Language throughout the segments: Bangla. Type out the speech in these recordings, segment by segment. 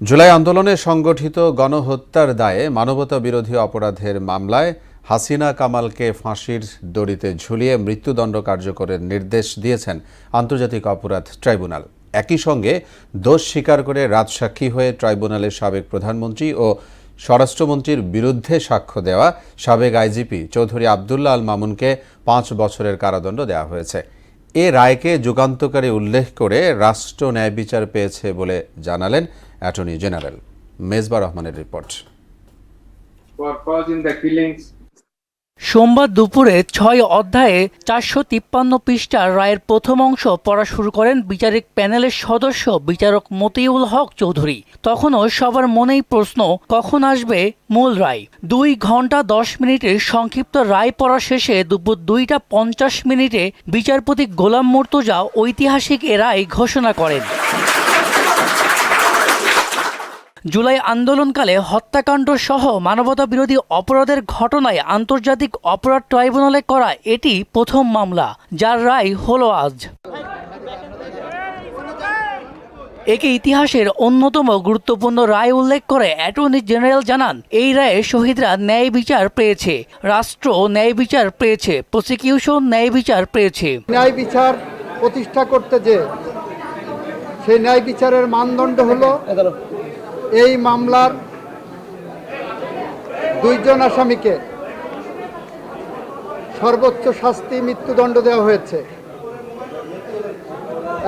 জুলাই আন্দোলনে সংগঠিত গণহত্যার দায়ে মানবতা বিরোধী অপরাধের মামলায় হাসিনা কামালকে ফাঁসির দড়িতে ঝুলিয়ে মৃত্যুদণ্ড কার্যকরের নির্দেশ দিয়েছেন আন্তর্জাতিক অপরাধ ট্রাইব্যুনাল। একই সঙ্গে দোষ স্বীকার করে রাজসাক্ষী হয়ে ট্রাইব্যুনালের সাবেক প্রধানমন্ত্রী ও স্বরাষ্ট্রমন্ত্রীর বিরুদ্ধে সাক্ষ্য দেওয়া সাবেক আইজিপি চৌধুরী আবদুল্লাহ আল মামুনকে পাঁচ বছরের কারাদণ্ড দেওয়া হয়েছে। এ রায়কে যুগান্তকারী উল্লেখ করে রাষ্ট্র ন্যায় বিচার পেয়েছে বলে জানালেন অ্যাটর্নি জেনারেল মেজবা রহমানের রিপোর্ট। সোমবার দুপুরে ছয় অধ্যায়ে চারশো তিপ্পান্ন পৃষ্ঠার রায়ের প্রথম অংশ পড়া শুরু করেন বিচারিক প্যানেলের সদস্য বিচারক মতিউল হক চৌধুরী। তখনও সবার মনেই প্রশ্ন কখন আসবে মূল রায়? দুই ঘণ্টা দশ মিনিটের সংক্ষিপ্ত রায় পড়া শেষে দুপুর দুইটা পঞ্চাশ মিনিটে বিচারপতি গোলাম মুর্তজা ঐতিহাসিক এ রায় ঘোষণা করেন। জুলাই আন্দোলনকালে হত্যাকাণ্ড সহ মানবতা বিরোধী অপরাধের ঘটনায় আন্তর্জাতিক অপরাধ ট্রাইব্যুনালে করা এটি প্রথম মামলা, যার রায় হলো আজ। একে ইতিহাসের অন্যতম গুরুত্বপূর্ণ রায় উল্লেখ করে অ্যাটর্নি জেনারেল জানান, এই রায়ে শহীদরা ন্যায় বিচার পেয়েছে, রাষ্ট্র ন্যায় বিচার পেয়েছে, প্রসিকিউশন ন্যায় বিচার পেয়েছে। ন্যায় বিচার প্রতিষ্ঠা করতে যে, সেই ন্যায় বিচারের মানদণ্ড হলো এই মামলার দুইজন আসামিকে সর্বোচ্চ শাস্তি মৃত্যুদণ্ড দেওয়া হয়েছে।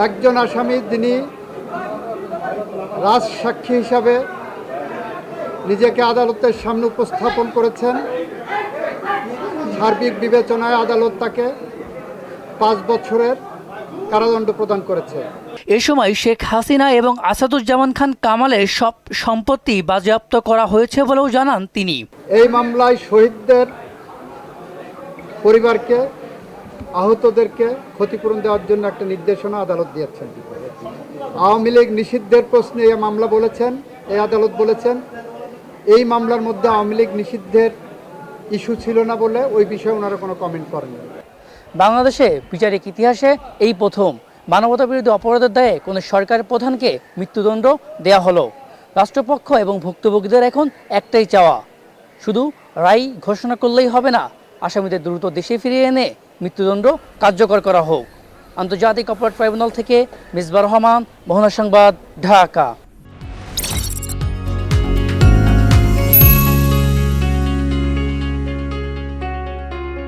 একজন আসামি যিনি রাজসাক্ষী হিসাবে নিজেকে আদালতের সামনে উপস্থাপন করেছেন। সার্বিক বিবেচনায় আদালত তাকে পাঁচ বছরের কারাদণ্ড প্রদান করেছে। এ সময় শেখ হাসিনা এবং আসাদুজ্জামান খান কামালের সব সম্পত্তি বাজেয়াপ্ত করা হয়েছে বলেও জানান তিনি। এই মামলায় শহীদদের পরিবারকে আহতদেরকে ক্ষতিপূরণ দেওয়ার জন্য একটা নির্দেশনা আদালত দিয়েছেন। আওয়ামী লীগ নিষিদ্ধের প্রশ্নে এই মামলা বলেছেন এই আদালত বলেছেন এই মামলার মধ্যে আওয়ামী লীগ নিষিদ্ধের ইস্যু ছিল না বলে ওই বিষয়ে ওনারা কোনো কমেন্ট করেন বাংলাদেশে বিচারিক ইতিহাসে এই প্রথম মানবতা বিরোধী অপরাধের দায়ে কোনো সরকারের প্রধানকে মৃত্যুদণ্ড দেয়া হলো। রাষ্ট্রপক্ষ এবং ভুক্তভোগীদের এখন একটাই চাওয়া। শুধু রায় ঘোষণা করলেই হবে না, আসামিদের দ্রুত দেশে ফিরিয়ে এনে মৃত্যুদণ্ড কার্যকর করা হোক। আন্তর্জাতিক অপরাধ ট্রাইব্যুনাল থেকে মিসবা রহমান, মোহনা সংবাদ, ঢাকা।